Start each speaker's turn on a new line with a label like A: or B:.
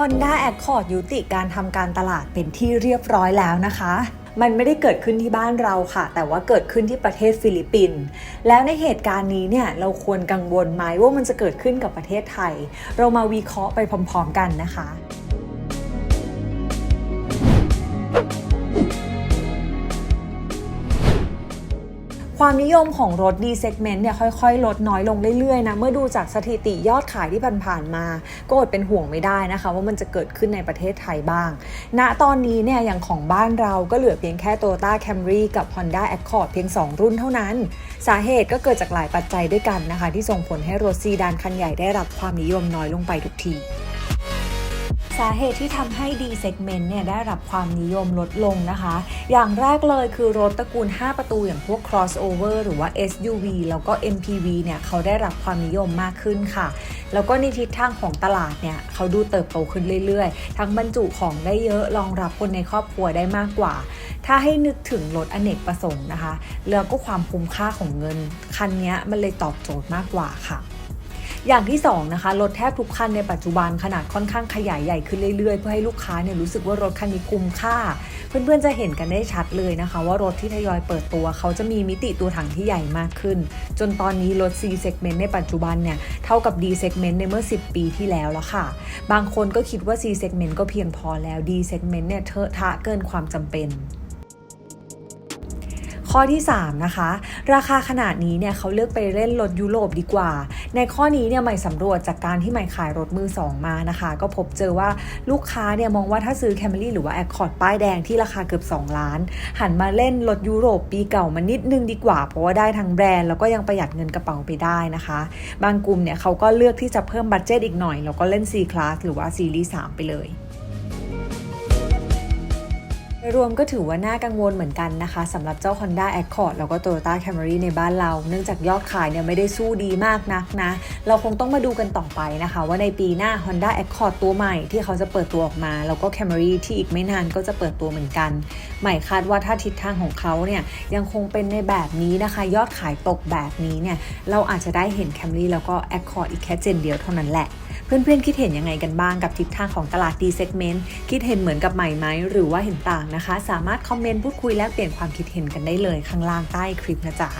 A: Honda Accord ยุติการทำการตลาดเป็นที่เรียบร้อยแล้วนะคะ มันไม่ได้เกิดขึ้นที่บ้านเราค่ะ แต่ว่าเกิดขึ้นที่ประเทศฟิลิปปินส์แล้วในเหตุการณ์นี้เนี่ยเราควรกังวลไหมว่ามันจะเกิดขึ้นกับประเทศไทย เรามาวิเคราะห์ไปพร้อมๆกันนะคะ ความนิยมของรถ D segment เนี่ยค่อยๆ ลดน้อยลงเรื่อยๆนะเมื่อดูจากสถิติยอดขายที่ผ่านๆมา ก็อดเป็นห่วงไม่ได้นะคะ ว่ามันจะเกิดขึ้นในประเทศไทยบ้าง ณตอนนี้เนี่ยอย่างของบ้านเราก็เหลือเพียงแค่ Toyota Camry กับ Honda Accord เพียง 2 รุ่นเท่านั้น สาเหตุก็เกิดจากหลายปัจจัยด้วยกันนะคะ ที่ส่งผลให้รถซีดานคันใหญ่ได้รับความนิยมน้อยลงไปทุกที สาเหตุที่ทำให้ D segment เนี่ยได้รับความนิยมลดลงนะคะ อย่างแรกเลยคือรถตระกูล 5 ประตูอย่างพวก crossover หรือว่า SUV แล้วก็ MPV เนี่ยเขาได้รับความนิยมมากขึ้นค่ะ แล้วก็ในทิศทางของตลาดเนี่ยเขาดูเติบโตขึ้นเรื่อยๆ ทั้งบรรจุของได้เยอะรองรับคนในครอบครัวได้มากกว่า ถ้าให้นึกถึงรถอเนกประสงค์นะคะแล้วก็ความคุ้มค่าของเงินคันเนี้ยมันเลยตอบโจทย์มากกว่าค่ะ อย่างที่2นะคะรถแทบทุกคันในปัจจุบันขนาดค่อนข้างขยายใหญ่ขึ้นเรื่อยๆ เพื่อให้ลูกค้าเนี่ยรู้สึกว่ารถคันนี้คุ้มค่า เพื่อนๆจะเห็นกันได้ชัดเลยนะคะ ว่ารถที่ทยอยเปิดตัว เขาจะมีมิติตัวถังที่ใหญ่มากขึ้น จนตอนนี้รถ C segment ในปัจจุบันเนี่ยเท่ากับ D segment ในเมื่อ 10 ปีที่แล้วแล้วค่ะ บางคนก็คิดว่า C segment ก็เพียงพอแล้ว D segment เนี่ยเทอะทะเกินความจำเป็น ข้อที่ 3 นะคะ ราคาขนาดนี้เนี่ยเขาเลือกไปเล่นรถยุโรปดีกว่า ในข้อนี้เนี่ยใหม่สำรวจจากการที่ใหม่ขายรถมือ 2 มานะคะ ก็พบเจอว่าลูกค้าเนี่ยมองว่าถ้าซื้อ Camry หรือว่า Accord ป้ายแดงที่ราคาเกือบ 2 ล้าน หันมาเล่นรถยุโรปปีเก่ามานิดนึงดีกว่า เพราะว่าได้ทั้งแบรนด์แล้วก็ยังประหยัดเงินกระเป๋าไปได้นะคะ บางกลุ่มเนี่ยเขาก็เลือกที่จะเพิ่มบัตเจตอีกหน่อยแล้วก็เล่น C Class หรือว่าซีรีส์3ไปเลยโดย รวมก็ถือว่าน่ากังวลเหมือนกันนะคะสำหรับเจ้า Honda Accord แล้วก็ Toyota Camry ในบ้านเรา เนื่องจากยอดขายเนี่ยไม่ได้สู้ดีมากนักนะ เราคงต้องมาดูกันต่อไปนะคะ ว่าในปีหน้า Honda Accord ตัวใหม่ที่เขาจะเปิดตัวออกมา แล้วก็ Camry ที่อีกไม่นานก็จะเปิดตัวเหมือนกัน ใหม่คาดว่าถ้าทิศทางของเขาเนี่ยยังคงเป็นในแบบนี้นะคะ ยอดขายตกแบบนี้เนี่ยเราอาจจะได้เห็น Camry แล้วก็ Accord อีกแค่เจนเดียวเท่านั้นแหละ เพื่อนๆ คิดเห็นยังไงกันบ้างกับทิศทางของตลาด D segment คิดเห็นเหมือนกับใหม่ไหม หรือว่าเห็นต่างนะคะ สามารถคอมเมนต์พูดคุยแลกเปลี่ยนความคิดเห็นกันได้เลยข้างล่างใต้คลิปนะจ๊ะ